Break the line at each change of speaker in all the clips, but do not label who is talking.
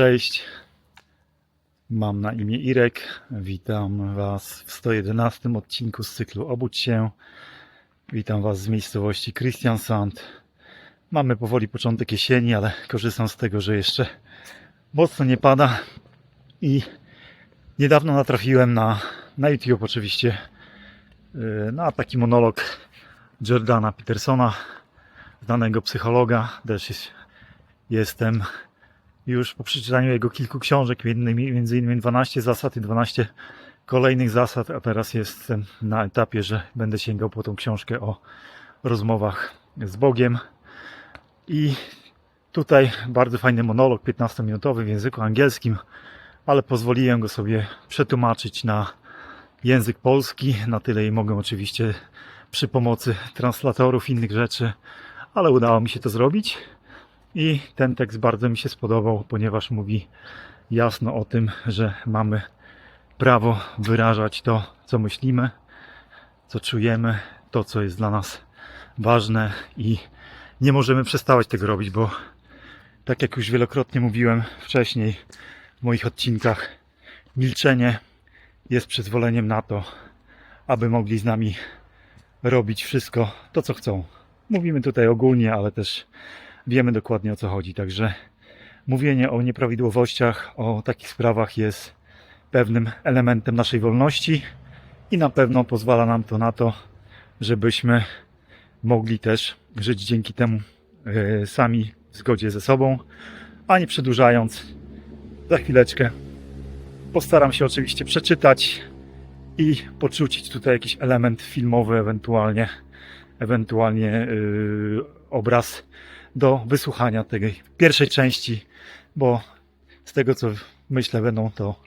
Cześć. Mam na imię Irek. Witam Was w 111 odcinku z cyklu Obudź się. Witam Was z miejscowości Christiansand. Mamy powoli początek jesieni, ale korzystam z tego, że jeszcze mocno nie pada. I niedawno natrafiłem na, na YouTube oczywiście yy, na taki monolog Jordana Petersona, znanego psychologa. Też jest, jestem już po przeczytaniu jego kilku książek, między innymi 12 zasad i 12 kolejnych zasad, a teraz jestem na etapie, że będę sięgał po tą książkę o rozmowach z Bogiem. I tutaj bardzo fajny monolog, 15-minutowy w języku angielskim, ale pozwoliłem go sobie przetłumaczyć na język polski. Na tyle i mogę oczywiście przy pomocy translatorów innych rzeczy, ale udało mi się to zrobić. I ten tekst bardzo mi się spodobał, ponieważ mówi jasno o tym, że mamy prawo wyrażać to, co myślimy, co czujemy, to, co jest dla nas ważne i nie możemy przestawać tego robić, bo tak jak już wielokrotnie mówiłem wcześniej w moich odcinkach, milczenie jest przyzwoleniem na to, aby mogli z nami robić wszystko to, co chcą. Mówimy tutaj ogólnie, ale też wiemy dokładnie o co chodzi. Także mówienie o nieprawidłowościach, o takich sprawach jest pewnym elementem naszej wolności i na pewno pozwala nam to na to, żebyśmy mogli też żyć dzięki temu e, sami w zgodzie ze sobą, a nie przedłużając, za chwileczkę postaram się oczywiście przeczytać i poczuć tutaj jakiś element filmowy, ewentualnie, ewentualnie yy, obraz do wysłuchania tej pierwszej części, bo z tego co myślę będą to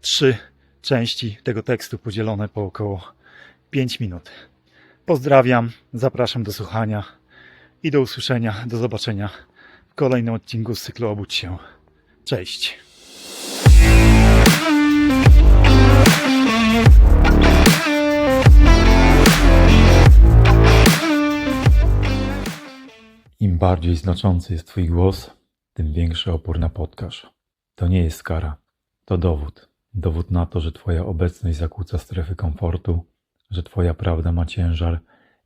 trzy części tego tekstu podzielone po około 5 minut. Pozdrawiam, zapraszam do słuchania i do usłyszenia, do zobaczenia w kolejnym odcinku z cyklu Obudź się. Cześć.
Im bardziej znaczący jest Twój głos, tym większy opór napotkasz. To nie jest kara, to dowód. Dowód na to, że Twoja obecność zakłóca strefy komfortu, że Twoja prawda ma ciężar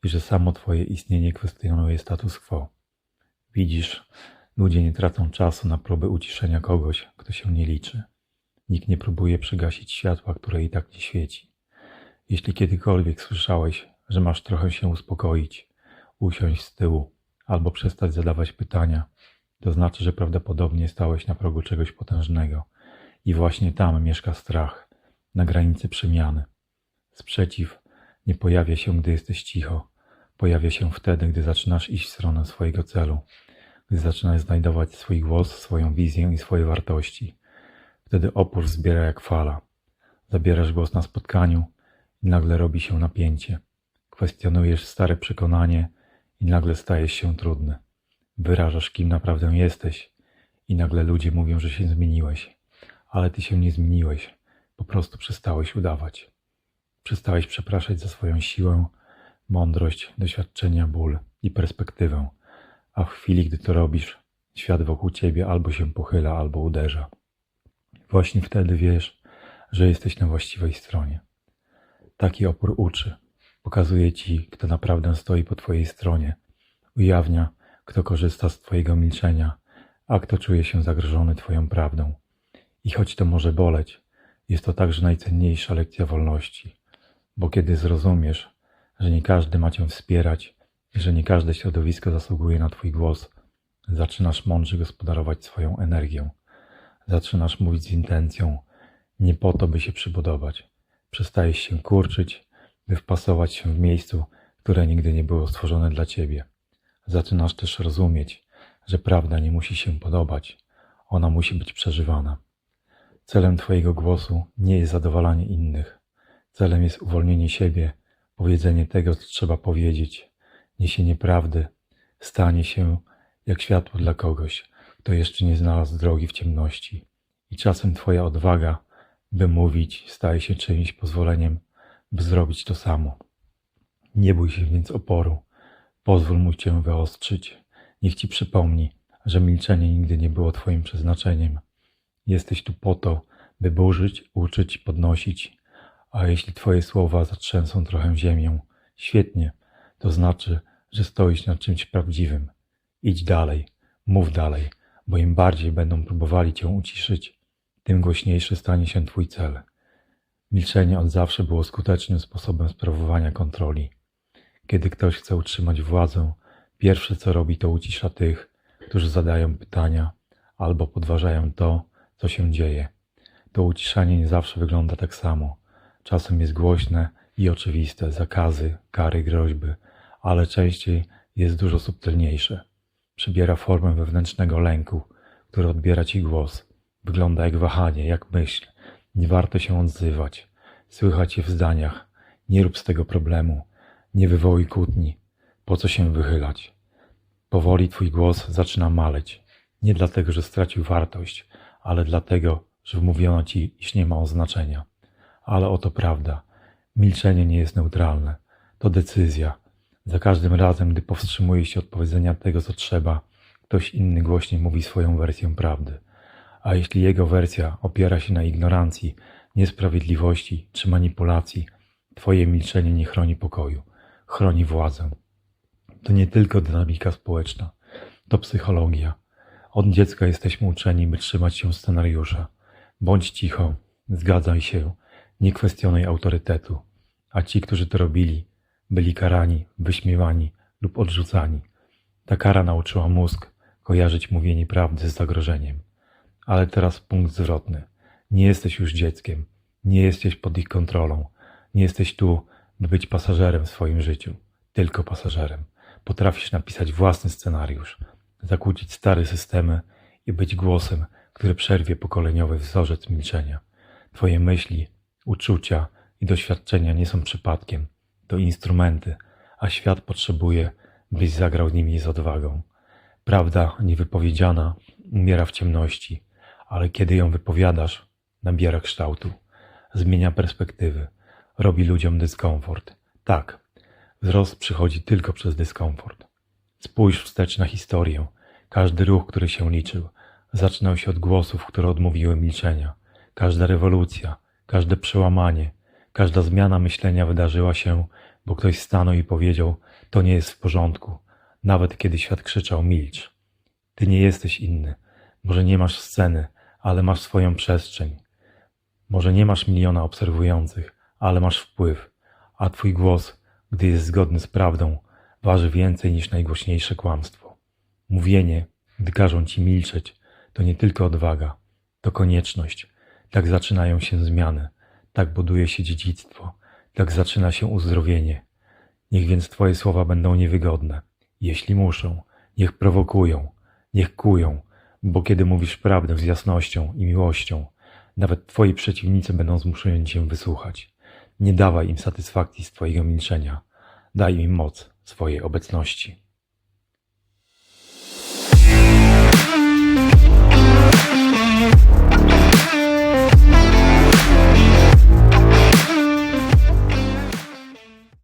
i że samo Twoje istnienie kwestionuje status quo. Widzisz, ludzie nie tracą czasu na próby uciszenia kogoś, kto się nie liczy. Nikt nie próbuje przegasić światła, które i tak nie świeci. Jeśli kiedykolwiek słyszałeś, że masz trochę się uspokoić, usiąść z tyłu, albo przestać zadawać pytania, to znaczy, że prawdopodobnie stałeś na progu czegoś potężnego i właśnie tam mieszka strach, na granicy przemiany. Sprzeciw nie pojawia się, gdy jesteś cicho, pojawia się wtedy, gdy zaczynasz iść w stronę swojego celu, gdy zaczynasz znajdować swój głos, swoją wizję i swoje wartości. Wtedy opór zbiera jak fala. Zabierasz głos na spotkaniu i nagle robi się napięcie. Kwestionujesz stare przekonanie, i nagle stajesz się trudny. Wyrażasz, kim naprawdę jesteś i nagle ludzie mówią, że się zmieniłeś. Ale ty się nie zmieniłeś, po prostu przestałeś udawać. Przestałeś przepraszać za swoją siłę, mądrość, doświadczenia, ból i perspektywę. A w chwili, gdy to robisz, świat wokół ciebie albo się pochyla, albo uderza. Właśnie wtedy wiesz, że jesteś na właściwej stronie. Taki opór uczy, Pokazuje ci, kto naprawdę stoi po twojej stronie. Ujawnia, kto korzysta z twojego milczenia, a kto czuje się zagrożony twoją prawdą. I choć to może boleć, jest to także najcenniejsza lekcja wolności. Bo kiedy zrozumiesz, że nie każdy ma cię wspierać i że nie każde środowisko zasługuje na twój głos, zaczynasz mądrze gospodarować swoją energią. Zaczynasz mówić z intencją, nie po to, by się przybudować. Przestajesz się kurczyć, by wpasować się w miejscu, które nigdy nie było stworzone dla ciebie. Zaczynasz też rozumieć, że prawda nie musi się podobać, ona musi być przeżywana. Celem Twojego głosu nie jest zadowalanie innych. Celem jest uwolnienie siebie, powiedzenie tego, co trzeba powiedzieć, niesienie prawdy, stanie się jak światło dla kogoś, kto jeszcze nie znalazł drogi w ciemności. I czasem Twoja odwaga, by mówić, staje się czymś pozwoleniem by zrobić to samo. Nie bój się więc oporu, pozwól mu cię wyostrzyć. Niech ci przypomni, że milczenie nigdy nie było twoim przeznaczeniem, Jesteś tu po to, by burzyć, uczyć, podnosić. A jeśli Twoje słowa zatrzęsą trochę ziemię, świetnie, to znaczy, że stoisz nad czymś prawdziwym. Idź dalej, mów dalej, bo im bardziej będą próbowali Cię uciszyć, tym głośniejszy stanie się Twój cel. Milczenie od zawsze było skutecznym sposobem sprawowania kontroli. Kiedy ktoś chce utrzymać władzę, pierwsze co robi to ucisza tych, którzy zadają pytania albo podważają to, co się dzieje. To uciszanie nie zawsze wygląda tak samo. Czasem jest głośne i oczywiste, zakazy, kary, groźby, ale częściej jest dużo subtelniejsze. Przybiera formę wewnętrznego lęku, który odbiera ci głos. Wygląda jak wahanie, jak myśl. Nie warto się odzywać. Słychać je w zdaniach. Nie rób z tego problemu. Nie wywołuj kłótni. Po co się wychylać? Powoli twój głos zaczyna maleć. Nie dlatego, że stracił wartość, ale dlatego, że wmówiono ci, iż nie ma oznaczenia. Ale oto prawda. Milczenie nie jest neutralne. To decyzja. Za każdym razem, gdy powstrzymuje się od powiedzenia tego, co trzeba, ktoś inny głośniej mówi swoją wersję prawdy. A jeśli jego wersja opiera się na ignorancji, niesprawiedliwości czy manipulacji, twoje milczenie nie chroni pokoju, chroni władzę. To nie tylko dynamika społeczna, to psychologia. Od dziecka jesteśmy uczeni, by trzymać się scenariusza. Bądź cicho, zgadzaj się, nie kwestionuj autorytetu. A ci, którzy to robili, byli karani, wyśmiewani lub odrzucani. Ta kara nauczyła mózg kojarzyć mówienie prawdy z zagrożeniem. Ale teraz punkt zwrotny. Nie jesteś już dzieckiem, nie jesteś pod ich kontrolą, nie jesteś tu, by być pasażerem w swoim życiu, tylko pasażerem. Potrafisz napisać własny scenariusz, zakłócić stare systemy i być głosem, który przerwie pokoleniowy wzorzec milczenia. Twoje myśli, uczucia i doświadczenia nie są przypadkiem, to instrumenty, a świat potrzebuje, byś zagrał nimi z odwagą. Prawda niewypowiedziana umiera w ciemności, ale kiedy ją wypowiadasz, nabiera kształtu, zmienia perspektywy, robi ludziom dyskomfort. Tak, wzrost przychodzi tylko przez dyskomfort. Spójrz wstecz na historię. Każdy ruch, który się liczył, zaczynał się od głosów, które odmówiły milczenia. Każda rewolucja, każde przełamanie, każda zmiana myślenia wydarzyła się, bo ktoś stanął i powiedział: To nie jest w porządku, nawet kiedy świat krzyczał: Milcz. Ty nie jesteś inny. Może nie masz sceny, ale masz swoją przestrzeń. Może nie masz miliona obserwujących, ale masz wpływ, a twój głos, gdy jest zgodny z prawdą, waży więcej niż najgłośniejsze kłamstwo. Mówienie, gdy każą ci milczeć, to nie tylko odwaga, to konieczność. Tak zaczynają się zmiany, tak buduje się dziedzictwo, tak zaczyna się uzdrowienie. Niech więc twoje słowa będą niewygodne. Jeśli muszą, niech prowokują, niech kują, bo kiedy mówisz prawdę z jasnością i miłością, nawet twoi przeciwnicy będą zmuszeni cię wysłuchać. Nie dawaj im satysfakcji z twojego milczenia. Daj im moc swojej obecności.